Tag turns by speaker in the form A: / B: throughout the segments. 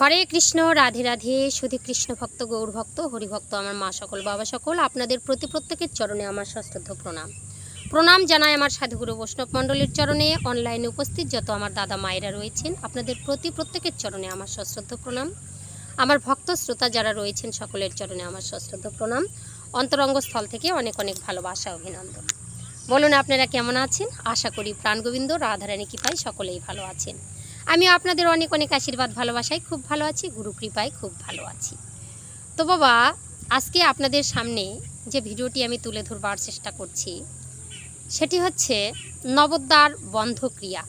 A: হরে কৃষ্ণ রাধে রাধে শুধু কৃষ্ণ ভক্ত গৌর ভক্ত হরিভক্ত আমার মা সকল বাবা সকল আপনাদের প্রতি প্রত্যেকের চরণে আমার সশ্রদ্ধ প্রণাম প্রণাম জানায় আমার সাধুগুরু বৈষ্ণব মণ্ডলীর চরণে অনলাইনে উপস্থিত যত আমার দাদা মায়েরা রয়েছেন আপনাদের প্রতি প্রত্যেকের চরণে আমার সশ্রদ্ধ প্রণাম আমার ভক্ত শ্রোতা যারা রয়েছেন সকলের চরণে আমার সশ্রদ্ধ প্রণাম অন্তরঙ্গস্থল থেকে অনেক অনেক ভালোবাসা অভিনন্দন বলুন আপনারা কেমন আছেন আশা করি প্রাণগোবিন্দ রাধারানী কৃপায় সকলেই ভালো আছেন আমি আপনাদের অনেক অনেক আশীর্বাদ ভালোবাসায় খুব ভালো আছি গুরু কৃপায় খুব ভালো আছি তো বাবা আজকে আপনাদের সামনে যে ভিডিওটি আমি তুলে ধরবার চেষ্টা করছি সেটি হচ্ছে নবদ্বার বন্ধ ক্রিয়া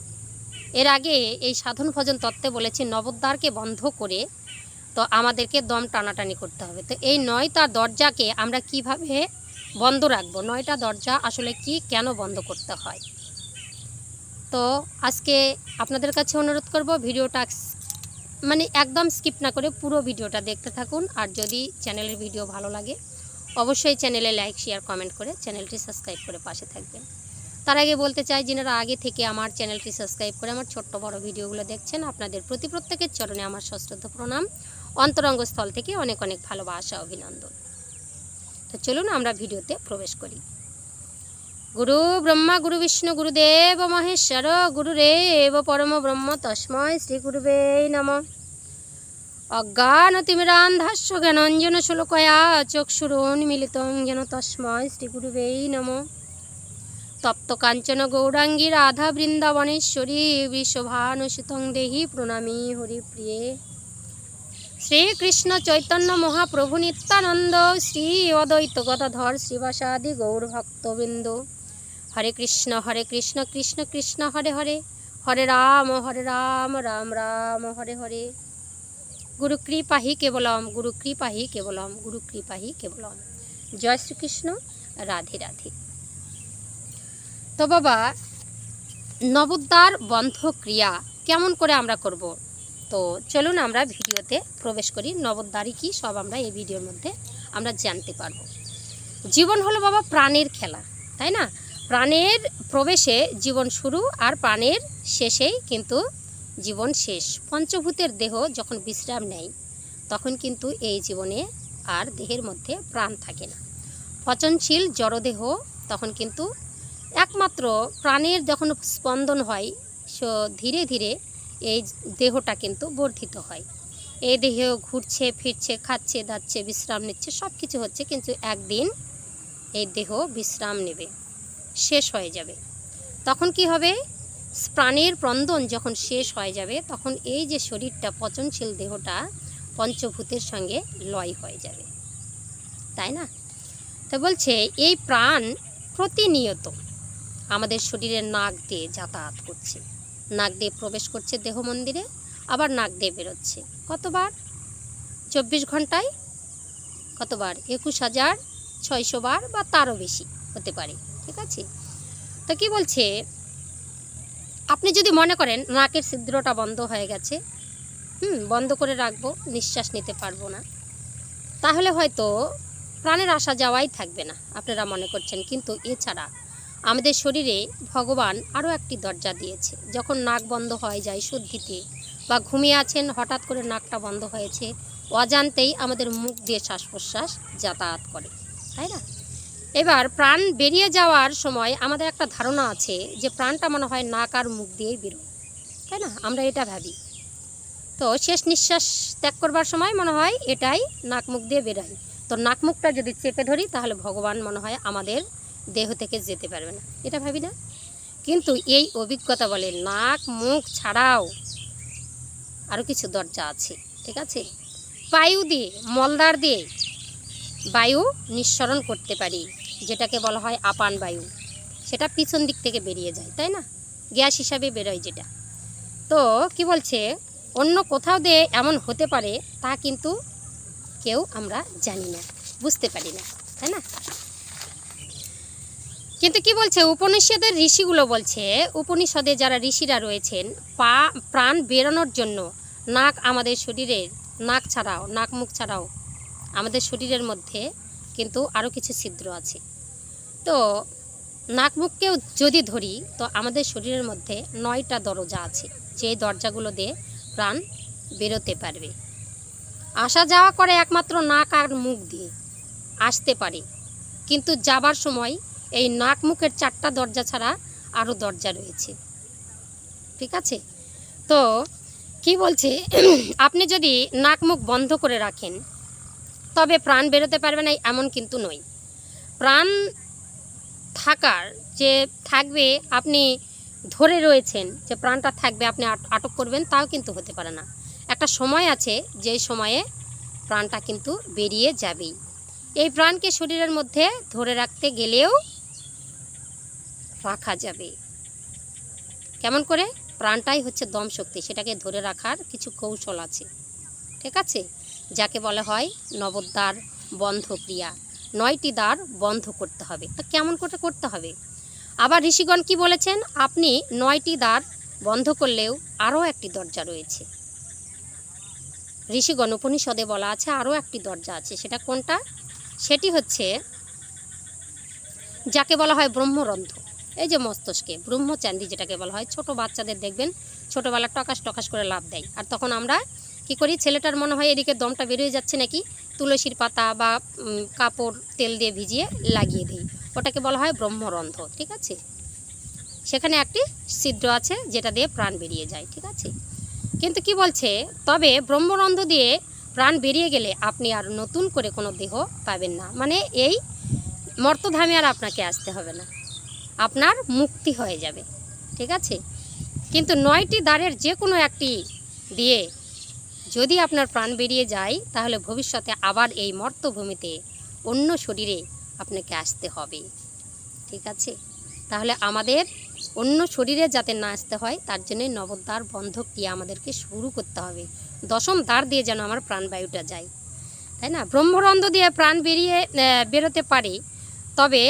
A: এর আগে এই সাধন ভজন তত্ত্বে বলেছি নবদ্বারকে বন্ধ করে তো আমাদেরকে দম টানাটানি করতে হবে তো এই নয়টা দরজাকে আমরা কিভাবে বন্ধ রাখবো নয়টা দরজা আসলে কি কেন বন্ধ করতে হয় তো আজকে আপনাদের কাছে অনুরোধ করব ভিডিওটা মানে একদম স্কিপ না করে পুরো ভিডিওটা দেখতে থাকুন আর যদি চ্যানেলের ভিডিও ভালো লাগে অবশ্যই চ্যানেলে লাইক শেয়ার কমেন্ট করে চ্যানেলটি সাবস্ক্রাইব করে পাশে থাকবেন তার আগে বলতে চাই যেনারা আগে থেকে আমার চ্যানেলটি সাবস্ক্রাইব করে আমার ছোট্ট বড় ভিডিওগুলো দেখছেন আপনাদের প্রতি প্রত্যেকের চরণে আমার সশ্রদ্ধ প্রণাম অন্তরঙ্গস্থল থেকে অনেক অনেক ভালোবাসা অভিনন্দন তো চলুন আমরা ভিডিওতে প্রবেশ করি গুরু ব্রহ্মা গুরু বিষ্ণু গুরুদেব মহেশ্বর গুরুরেব পরম ব্রহ্ম তস্ময় শ্রী গুরুবে নম অজ্ঞানতিমিরান্ধাস্য জ্ঞানঞ্জন শ্লোকয়া মিলিত জ্ঞান তস্ময় শ্রী গুরুবে নম তপ্ত কাঞ্চন গৌরাঙ্গী রাধা বৃন্দাবনেশ্বরী বৃষভানুসুতং দেহি প্রণামী হরিপ্রিয়ে শ্রীকৃষ্ণ চৈতন্য মহাপ্রভু নিত্যানন্দ শ্রী অদ্বৈত গদাধর শ্রীবাসাদি গৌরভক্তবৃন্দ হরে কৃষ্ণ হরে কৃষ্ণ কৃষ্ণ কৃষ্ণ হরে হরে হরে রাম হরে রাম রাম রাম হরে হরে গুরু কৃপাহি কেবলম গুরু কৃপাহি কেবলম গুরু কৃপাহি কেবলম জয় শ্রীকৃষ্ণ রাধে রাধে তো বাবা নবদ্বার বন্ধ ক্রিয়া কেমন করে আমরা করব তো চলুন আমরা ভিডিওতে প্রবেশ করি নবদ্বারই কি সব আমরা এই ভিডিওর মধ্যে আমরা জানতে পারবো জীবন হলো বাবা প্রাণের খেলা তাই না প্রাণের প্রবেশে জীবন শুরু আর প্রাণের শেষেই কিন্তু জীবন শেষ পঞ্চভূতের দেহ যখন বিশ্রাম নেয় তখন কিন্তু এই জীবনে আর দেহের মধ্যে প্রাণ থাকে না পচনশীল জড়দেহ তখন কিন্তু একমাত্র প্রাণের যখন স্পন্দন হয় সো ধীরে ধীরে এই দেহটা কিন্তু বর্ধিত হয় এই দেহ ঘুরছে ফিরছে খাচ্ছে দাচ্ছে বিশ্রাম নিচ্ছে সব কিছু হচ্ছে কিন্তু একদিন এই দেহ বিশ্রাম নেবে শেষ হয়ে যাবে তখন কি হবে প্রাণের প্রন্দন যখন শেষ হয়ে যাবে তখন এই যে শরীরটা পচনশীল দেহটা পঞ্চভূতের সঙ্গে লয় হয়ে যাবে তাই না তো বলছে এই প্রাণ প্রতিনিয়ত আমাদের শরীরের নাক দিয়ে যাতায়াত করছে নাক দিয়ে প্রবেশ করছে দেহ মন্দিরে আবার নাক দিয়ে বেরোচ্ছে কতবার চব্বিশ ঘন্টায় কতবার একুশ হাজার ছয়শো বার বা তারও বেশি হতে পারে ঠিক আছে তো কি বলছে আপনি যদি মনে করেন নাকের ছিদ্রটা বন্ধ হয়ে গেছে হুম বন্ধ করে রাখবো নিঃশ্বাস নিতে পারবো না তাহলে হয়তো প্রাণের আসা যাওয়াই থাকবে না আপনারা মনে করছেন কিন্তু এছাড়া আমাদের শরীরে ভগবান আরও একটি দরজা দিয়েছে যখন নাক বন্ধ হয়ে যায় শুদ্ধিতে বা ঘুমিয়ে আছেন হঠাৎ করে নাকটা বন্ধ হয়েছে অজান্তেই আমাদের মুখ দিয়ে শ্বাস প্রশ্বাস যাতায়াত করে তাই না এবার প্রাণ বেরিয়ে যাওয়ার সময় আমাদের একটা ধারণা আছে যে প্রাণটা মনে হয় নাক আর মুখ দিয়েই বেরোয় তাই না আমরা এটা ভাবি তো শেষ নিঃশ্বাস ত্যাগ করবার সময় মনে হয় এটাই নাক মুখ দিয়ে বেরোয় তো নাক মুখটা যদি চেপে ধরি তাহলে ভগবান মনে হয় আমাদের দেহ থেকে যেতে পারবে না এটা ভাবি না কিন্তু এই অভিজ্ঞতা বলে নাক মুখ ছাড়াও আরও কিছু দরজা আছে ঠিক আছে পায়ু দিয়ে মলদার দিয়ে বায়ু নিঃসরণ করতে পারি যেটাকে বলা হয় আপান বায়ু সেটা পিছন দিক থেকে বেরিয়ে যায় তাই না গ্যাস হিসাবে বেরোয় যেটা তো কি বলছে অন্য কোথাও দিয়ে এমন হতে পারে তা কিন্তু কেউ আমরা জানি না বুঝতে পারি না তাই না কিন্তু কি বলছে উপনিষদের ঋষিগুলো বলছে উপনিষদে যারা ঋষিরা রয়েছেন পা প্রাণ বেরোনোর জন্য নাক আমাদের শরীরের নাক ছাড়াও নাক মুখ ছাড়াও আমাদের শরীরের মধ্যে কিন্তু আরও কিছু ছিদ্র আছে তো নাক মুখকেও যদি ধরি তো আমাদের শরীরের মধ্যে নয়টা দরজা আছে যেই দরজাগুলো দিয়ে প্রাণ বেরোতে পারবে আসা যাওয়া করে একমাত্র নাক আর মুখ দিয়ে আসতে পারে কিন্তু যাবার সময় এই নাক মুখের চারটা দরজা ছাড়া আরও দরজা রয়েছে ঠিক আছে তো কি বলছে আপনি যদি নাক মুখ বন্ধ করে রাখেন তবে প্রাণ বেরোতে পারবে না এমন কিন্তু নয় প্রাণ থাকার যে থাকবে আপনি ধরে রয়েছেন যে প্রাণটা থাকবে আপনি আটক করবেন তাও কিন্তু হতে পারে না একটা সময় আছে যেই সময়ে প্রাণটা কিন্তু বেরিয়ে যাবেই এই প্রাণকে শরীরের মধ্যে ধরে রাখতে গেলেও রাখা যাবে কেমন করে প্রাণটাই হচ্ছে দম শক্তি সেটাকে ধরে রাখার কিছু কৌশল আছে ঠিক আছে যাকে বলা হয় নবদ্বার বন্ধ ক্রিয়া নয়টি দ্বার বন্ধ করতে হবে তা কেমন করে করতে হবে আবার ঋষিগণ কি বলেছেন আপনি নয়টি দ্বার বন্ধ করলেও আরও একটি দরজা রয়েছে ঋষিগণ উপনিষদে বলা আছে আরও একটি দরজা আছে সেটা কোনটা সেটি হচ্ছে যাকে বলা হয় ব্রহ্মরন্ধ এই যে মস্তিষ্কে ব্রহ্মচান্দি যেটাকে বলা হয় ছোট বাচ্চাদের দেখবেন ছোটোবেলা টকাশ টকাশ করে লাভ দেয় আর তখন আমরা কি করি ছেলেটার মনে হয় এদিকে দমটা বেরিয়ে যাচ্ছে নাকি তুলসীর পাতা বা কাপড় তেল দিয়ে ভিজিয়ে লাগিয়ে দিই ওটাকে বলা হয় ব্রহ্মরন্ধ ঠিক আছে সেখানে একটি ছিদ্র আছে যেটা দিয়ে প্রাণ বেরিয়ে যায় ঠিক আছে কিন্তু কি বলছে তবে ব্রহ্মরন্ধ দিয়ে প্রাণ বেরিয়ে গেলে আপনি আর নতুন করে কোনো দেহ পাবেন না মানে এই মর্তধামে আর আপনাকে আসতে হবে না আপনার মুক্তি হয়ে যাবে ঠিক আছে কিন্তু নয়টি দ্বারের যে কোনো একটি দিয়ে যদি আপনার প্রাণ বেরিয়ে যায় তাহলে ভবিষ্যতে আবার এই মর্তভূমিতে অন্য শরীরে আপনাকে আসতে হবে ঠিক আছে তাহলে আমাদের অন্য শরীরে যাতে না আসতে হয় তার জন্য নবদ্বার বন্ধ ক্রিয়া আমাদেরকে শুরু করতে হবে দশম দ্বার দিয়ে যেন আমার প্রাণবায়ুটা যায় তাই না ব্রহ্মরন্ধ দিয়ে প্রাণ বেরিয়ে বেরোতে পারি তবে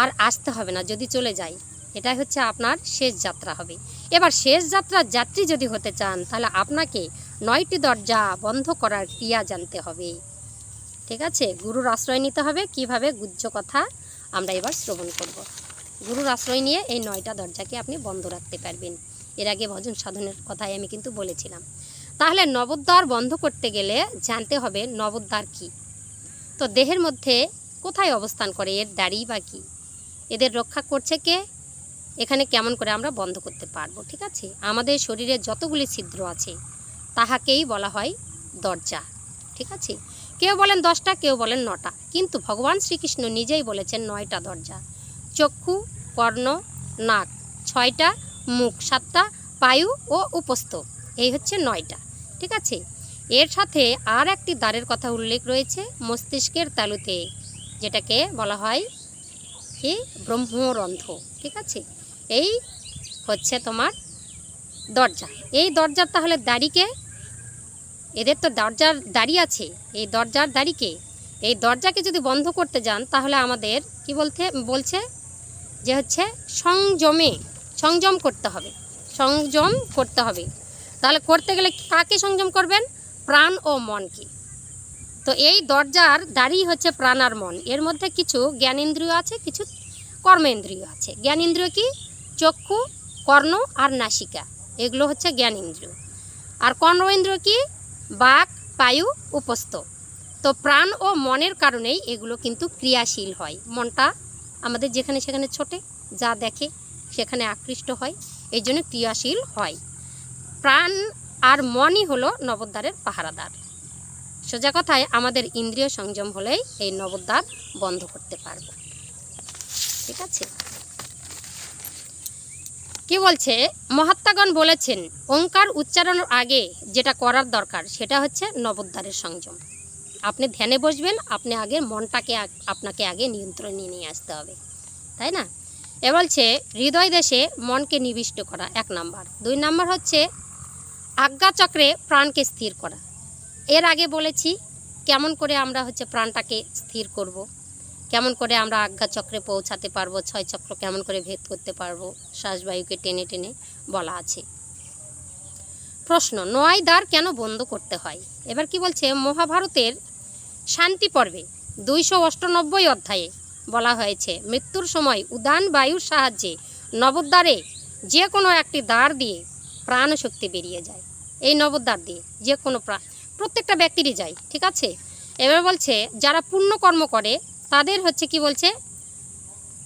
A: আর আসতে হবে না যদি চলে যায় এটাই হচ্ছে আপনার শেষ যাত্রা হবে এবার শেষ যাত্রার যাত্রী যদি হতে চান তাহলে আপনাকে নয়টি দরজা বন্ধ করার ক্রিয়া জানতে হবে ঠিক আছে গুরুর আশ্রয় নিতে হবে কিভাবে গুজ্জ কথা আমরা এবার শ্রবণ করব। গুরুর আশ্রয় নিয়ে এই নয়টা দরজাকে আপনি বন্ধ রাখতে পারবেন এর আগে ভজন সাধনের কথাই আমি কিন্তু বলেছিলাম তাহলে নবদ্বার বন্ধ করতে গেলে জানতে হবে নবদ্বার কি তো দেহের মধ্যে কোথায় অবস্থান করে এর দাড়ি বা কী এদের রক্ষা করছে কে এখানে কেমন করে আমরা বন্ধ করতে পারবো ঠিক আছে আমাদের শরীরে যতগুলি ছিদ্র আছে তাহাকেই বলা হয় দরজা ঠিক আছে কেউ বলেন দশটা কেউ বলেন নটা কিন্তু ভগবান শ্রীকৃষ্ণ নিজেই বলেছেন নয়টা দরজা চক্ষু কর্ণ নাক ছয়টা মুখ সাতটা পায়ু ও উপস্থ এই হচ্ছে নয়টা ঠিক আছে এর সাথে আর একটি দ্বারের কথা উল্লেখ রয়েছে মস্তিষ্কের তালুতে যেটাকে বলা হয় কি ব্রহ্মরন্ধ্র ঠিক আছে এই হচ্ছে তোমার দরজা এই দরজার তাহলে দাড়িকে এদের তো দরজার দাড়ি আছে এই দরজার দাড়িকে এই দরজাকে যদি বন্ধ করতে যান তাহলে আমাদের কি বলতে বলছে যে হচ্ছে সংযমে সংযম করতে হবে সংযম করতে হবে তাহলে করতে গেলে কাকে সংযম করবেন প্রাণ ও মনকে তো এই দরজার দাড়ি হচ্ছে প্রাণ আর মন এর মধ্যে কিছু জ্ঞানেন্দ্রিয় আছে কিছু কর্মেন্দ্রিয় আছে জ্ঞানেন্দ্রিয় কি চক্ষু কর্ণ আর নাসিকা এগুলো হচ্ছে জ্ঞান ইন্দ্রিয় আর কর্ণ ইন্দ্রিয় কি বাক পায়ু উপস্থ তো প্রাণ ও মনের কারণেই এগুলো কিন্তু ক্রিয়াশীল হয় মনটা আমাদের যেখানে সেখানে ছোটে যা দেখে সেখানে আকৃষ্ট হয় এই জন্য ক্রিয়াশীল হয় প্রাণ আর মনই হলো নবদ্বারের পাহারাদার সোজা কথায় আমাদের ইন্দ্রিয় সংযম হলেই এই নবদ্বার বন্ধ করতে পারব ঠিক আছে কি বলছে মহাত্মাগণ বলেছেন ওঙ্কার উচ্চারণের আগে যেটা করার দরকার সেটা হচ্ছে নবোদ্ধারের সংযম আপনি ধ্যানে বসবেন আপনি আগে মনটাকে আপনাকে আগে নিয়ন্ত্রণে নিয়ে আসতে হবে তাই না এ বলছে হৃদয় দেশে মনকে নিবিষ্ট করা এক নাম্বার দুই নাম্বার হচ্ছে আজ্ঞাচক্রে প্রাণকে স্থির করা এর আগে বলেছি কেমন করে আমরা হচ্ছে প্রাণটাকে স্থির করব। কেমন করে আমরা আজ্ঞা চক্রে পৌঁছাতে পারবো ছয় চক্র কেমন করে ভেদ করতে পারবো শ্বাসবায়ুকে টেনে টেনে বলা আছে প্রশ্ন নয় দ্বার কেন বন্ধ করতে হয় এবার কি বলছে মহাভারতের শান্তি পর্বে দুইশো অষ্টানব্বই অধ্যায়ে বলা হয়েছে মৃত্যুর সময় উদান বায়ুর সাহায্যে নবদ্বারে যে কোনো একটি দ্বার দিয়ে প্রাণশক্তি বেরিয়ে যায় এই নবদ্বার দিয়ে যে কোনো প্রাণ প্রত্যেকটা ব্যক্তিরই যায় ঠিক আছে এবার বলছে যারা পুণ্যকর্ম করে তাদের হচ্ছে কি বলছে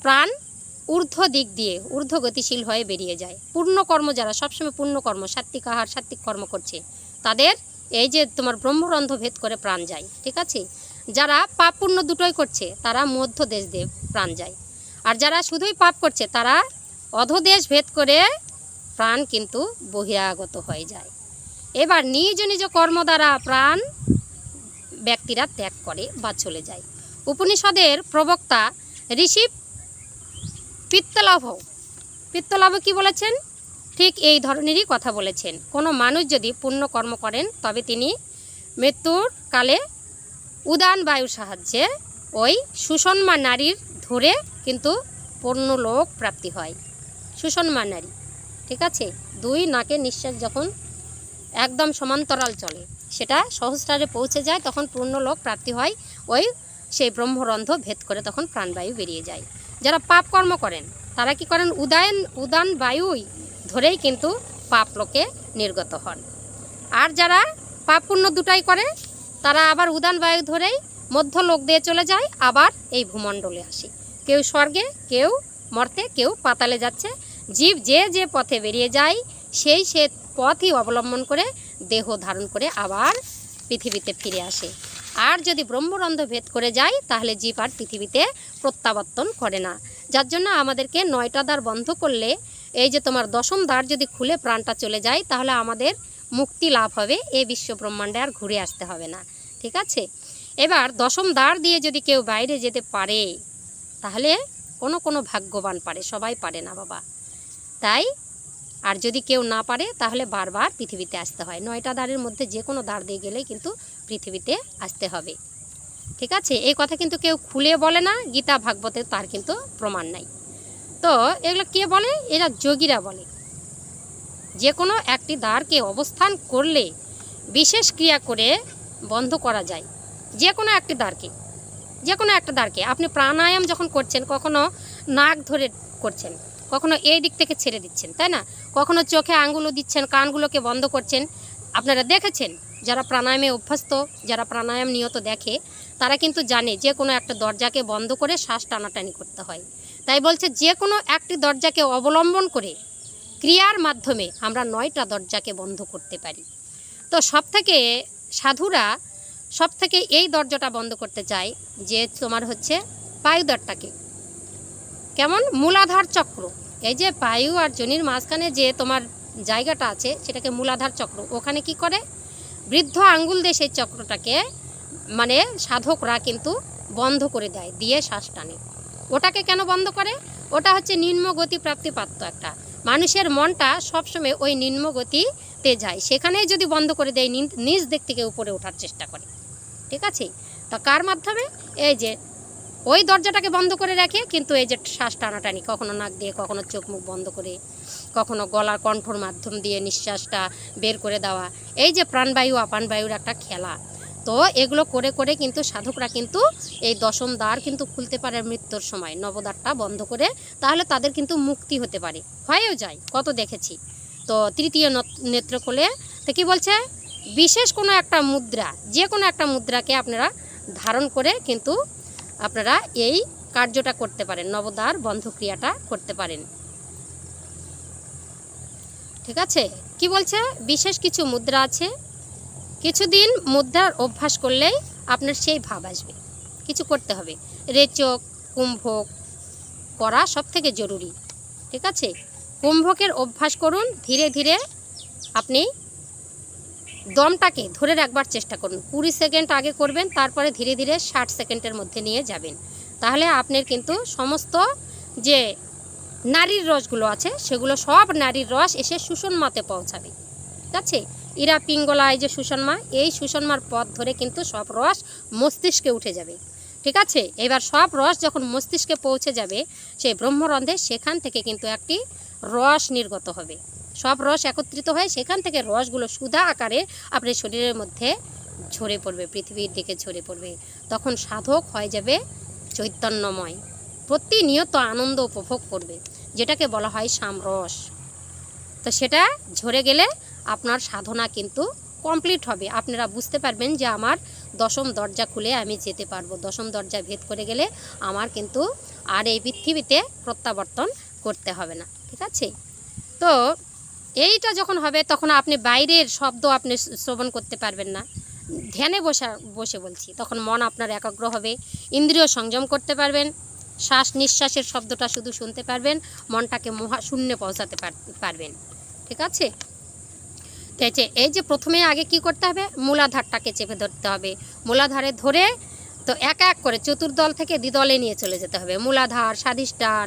A: প্রাণ ঊর্ধ্ব দিক দিয়ে ঊর্ধ্ব গতিশীল হয়ে বেরিয়ে যায় পূর্ণ কর্ম যারা সবসময় পূর্ণ কর্ম সাত্বিক আহার সাত্বিক কর্ম করছে তাদের এই যে তোমার ব্রহ্মরন্ধ ভেদ করে প্রাণ যায় ঠিক আছে যারা পাপ পূর্ণ দুটোই করছে তারা মধ্য দেশ দিয়ে প্রাণ যায় আর যারা শুধুই পাপ করছে তারা অধদেশ ভেদ করে প্রাণ কিন্তু বহিরাগত হয়ে যায় এবার নিজ নিজ কর্ম দ্বারা প্রাণ ব্যক্তিরা ত্যাগ করে বা চলে যায় উপনিষদের প্রবক্তা ঋষি পিত্তলাভ পিত্তলাভ কি বলেছেন ঠিক এই ধরনেরই কথা বলেছেন কোনো মানুষ যদি পুণ্য কর্ম করেন তবে তিনি মৃত্যুর কালে উদান বায়ুর সাহায্যে ওই সুষমা নারীর ধরে কিন্তু পূর্ণ লোক প্রাপ্তি হয় সুষমা নারী ঠিক আছে দুই নাকে নিঃশ্বাস যখন একদম সমান্তরাল চলে সেটা সহস্রারে পৌঁছে যায় তখন পূর্ণ লোক প্রাপ্তি হয় ওই সেই ব্রহ্মরন্ধ ভেদ করে তখন প্রাণবায়ু বেরিয়ে যায় যারা পাপ কর্ম করেন তারা কি করেন উদায়ন উদান বায়ুই ধরেই কিন্তু পাপ লোকে নির্গত হন আর যারা পাপ পুণ্য দুটাই করে তারা আবার উদান বায়ু ধরেই মধ্য লোক দিয়ে চলে যায় আবার এই ভূমণ্ডলে আসে কেউ স্বর্গে কেউ মর্তে কেউ পাতালে যাচ্ছে জীব যে যে পথে বেরিয়ে যায় সেই সে পথই অবলম্বন করে দেহ ধারণ করে আবার পৃথিবীতে ফিরে আসে আর যদি ব্রহ্মরন্ধ ভেদ করে যায় তাহলে জীব আর পৃথিবীতে প্রত্যাবর্তন করে না যার জন্য আমাদেরকে নয়টা দ্বার বন্ধ করলে এই যে তোমার দশম দ্বার যদি খুলে প্রাণটা চলে যায় তাহলে আমাদের মুক্তি লাভ হবে এই বিশ্ব ব্রহ্মাণ্ডে আর ঘুরে আসতে হবে না ঠিক আছে এবার দশম দ্বার দিয়ে যদি কেউ বাইরে যেতে পারে তাহলে কোনো কোনো ভাগ্যবান পারে সবাই পারে না বাবা তাই আর যদি কেউ না পারে তাহলে বারবার পৃথিবীতে আসতে হয় নয়টা দ্বারের মধ্যে যে কোনো দ্বার দিয়ে গেলেই কিন্তু পৃথিবীতে আসতে হবে ঠিক আছে এই কথা কিন্তু কেউ খুলে বলে না গীতা ভাগবতে তার কিন্তু প্রমাণ নাই তো এগুলো কে বলে এরা যোগীরা বলে যে কোনো একটি দ্বারকে অবস্থান করলে বিশেষ ক্রিয়া করে বন্ধ করা যায় যে কোনো একটি দ্বারকে যে কোনো একটা দ্বারকে আপনি প্রাণায়াম যখন করছেন কখনো নাক ধরে করছেন কখনো এই দিক থেকে ছেড়ে দিচ্ছেন তাই না কখনো চোখে আঙ্গুলো দিচ্ছেন কানগুলোকে বন্ধ করছেন আপনারা দেখেছেন যারা প্রাণায়ামে অভ্যস্ত যারা প্রাণায়াম নিয়ত দেখে তারা কিন্তু জানে যে কোনো একটা দরজাকে বন্ধ করে শ্বাস টানাটানি করতে হয় তাই বলছে যে কোনো একটি দরজাকে অবলম্বন করে ক্রিয়ার মাধ্যমে আমরা নয়টা দরজাকে বন্ধ করতে পারি তো সব থেকে সাধুরা সব থেকে এই দরজাটা বন্ধ করতে চায় যে তোমার হচ্ছে পায়ুদারটাকে কেমন মূলাধার চক্র এই যে বায়ু আর জনির মাঝখানে যে তোমার জায়গাটা আছে সেটাকে মূলাধার চক্র ওখানে কি করে বৃদ্ধ আঙ্গুল দিয়ে সেই চক্রটাকে মানে সাধকরা কিন্তু বন্ধ করে দেয় দিয়ে শ্বাস টানে ওটাকে কেন বন্ধ করে ওটা হচ্ছে নিম্নগতি প্রাপ্তিপাত্র প্রাপ্তিপ্রাপ্ত একটা মানুষের মনটা সবসময় ওই নিম্নগতিতে যায় সেখানে যদি বন্ধ করে দেয় নিজ দিক থেকে উপরে ওঠার চেষ্টা করে ঠিক আছে তা কার মাধ্যমে এই যে ওই দরজাটাকে বন্ধ করে রাখে কিন্তু এই যে শ্বাস টানাটানি কখনো নাক দিয়ে কখনো চোখ মুখ বন্ধ করে কখনো গলার কণ্ঠর মাধ্যম দিয়ে নিঃশ্বাসটা বের করে দেওয়া এই যে প্রাণবায়ু আপানবায়ুর একটা খেলা তো এগুলো করে করে কিন্তু সাধকরা কিন্তু এই দশম দ্বার কিন্তু খুলতে পারে মৃত্যুর সময় নবদ্বারটা বন্ধ করে তাহলে তাদের কিন্তু মুক্তি হতে পারে হয়েও যায় কত দেখেছি তো তৃতীয় নেত্র খোলে তো কী বলছে বিশেষ কোনো একটা মুদ্রা যে কোনো একটা মুদ্রাকে আপনারা ধারণ করে কিন্তু আপনারা এই কার্যটা করতে পারেন নবদার বন্ধ ক্রিয়াটা করতে পারেন ঠিক আছে কি বলছে বিশেষ কিছু মুদ্রা আছে কিছুদিন মুদ্রার অভ্যাস করলেই আপনার সেই ভাব আসবে কিছু করতে হবে রেচক কুম্ভক করা সব থেকে জরুরি ঠিক আছে কুম্ভকের অভ্যাস করুন ধীরে ধীরে আপনি দমটাকে ধরে রাখবার চেষ্টা করুন কুড়ি সেকেন্ড আগে করবেন তারপরে ধীরে ধীরে ষাট সেকেন্ডের মধ্যে নিয়ে যাবেন তাহলে আপনার কিন্তু সমস্ত যে নারীর রসগুলো আছে সেগুলো সব নারীর রস এসে মাতে পৌঁছাবে ঠিক আছে ইরা পিঙ্গলা এই যে সুষমা এই সুষমার পথ ধরে কিন্তু সব রস মস্তিষ্কে উঠে যাবে ঠিক আছে এবার সব রস যখন মস্তিষ্কে পৌঁছে যাবে সেই ব্রহ্মরন্ধে সেখান থেকে কিন্তু একটি রস নির্গত হবে সব রস একত্রিত হয় সেখান থেকে রসগুলো সুধা আকারে আপনার শরীরের মধ্যে ঝরে পড়বে পৃথিবীর দিকে ঝরে পড়বে তখন সাধক হয়ে যাবে চৈতন্যময় প্রতিনিয়ত আনন্দ উপভোগ করবে যেটাকে বলা হয় সামরস তো সেটা ঝরে গেলে আপনার সাধনা কিন্তু কমপ্লিট হবে আপনারা বুঝতে পারবেন যে আমার দশম দরজা খুলে আমি যেতে পারবো দশম দরজা ভেদ করে গেলে আমার কিন্তু আর এই পৃথিবীতে প্রত্যাবর্তন করতে হবে না ঠিক আছে তো এইটা যখন হবে তখন আপনি বাইরের শব্দ আপনি শ্রবণ করতে পারবেন না ধ্যানে বসা বসে বলছি তখন মন আপনার একাগ্র হবে ইন্দ্রিয় সংযম করতে পারবেন শ্বাস নিঃশ্বাসের শব্দটা শুধু শুনতে পারবেন মনটাকে মহা শূন্যে পৌঁছাতে পারবেন ঠিক আছে আছে এই যে প্রথমে আগে কি করতে হবে মূলাধারটাকে চেপে ধরতে হবে মূলাধারে ধরে তো এক এক করে চতুর্দল থেকে দ্বিদলে নিয়ে চলে যেতে হবে মূলাধার স্বাধিষ্ঠান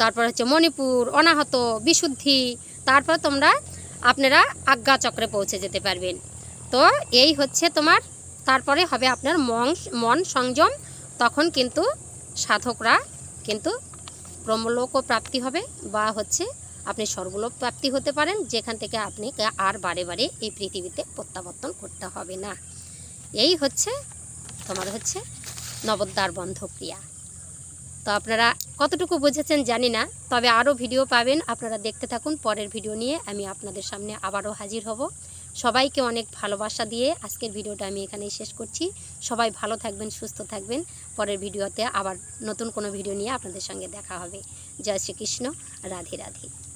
A: তারপর হচ্ছে মণিপুর অনাহত বিশুদ্ধি তারপর তোমরা আপনারা আজ্ঞা চক্রে পৌঁছে যেতে পারবেন তো এই হচ্ছে তোমার তারপরে হবে আপনার মন মন সংযম তখন কিন্তু সাধকরা কিন্তু ব্রহ্মলোকও প্রাপ্তি হবে বা হচ্ছে আপনি স্বর্গলোক প্রাপ্তি হতে পারেন যেখান থেকে আপনি আর বারে বারে এই পৃথিবীতে প্রত্যাবর্তন করতে হবে না এই হচ্ছে তোমার হচ্ছে নবদ্বার বন্ধ ক্রিয়া তো আপনারা কতটুকু বুঝেছেন জানি না তবে আরও ভিডিও পাবেন আপনারা দেখতে থাকুন পরের ভিডিও নিয়ে আমি আপনাদের সামনে আবারও হাজির হব সবাইকে অনেক ভালোবাসা দিয়ে আজকের ভিডিওটা আমি এখানেই শেষ করছি সবাই ভালো থাকবেন সুস্থ থাকবেন পরের ভিডিওতে আবার নতুন কোনো ভিডিও নিয়ে আপনাদের সঙ্গে দেখা হবে জয় শ্রীকৃষ্ণ রাধে রাধে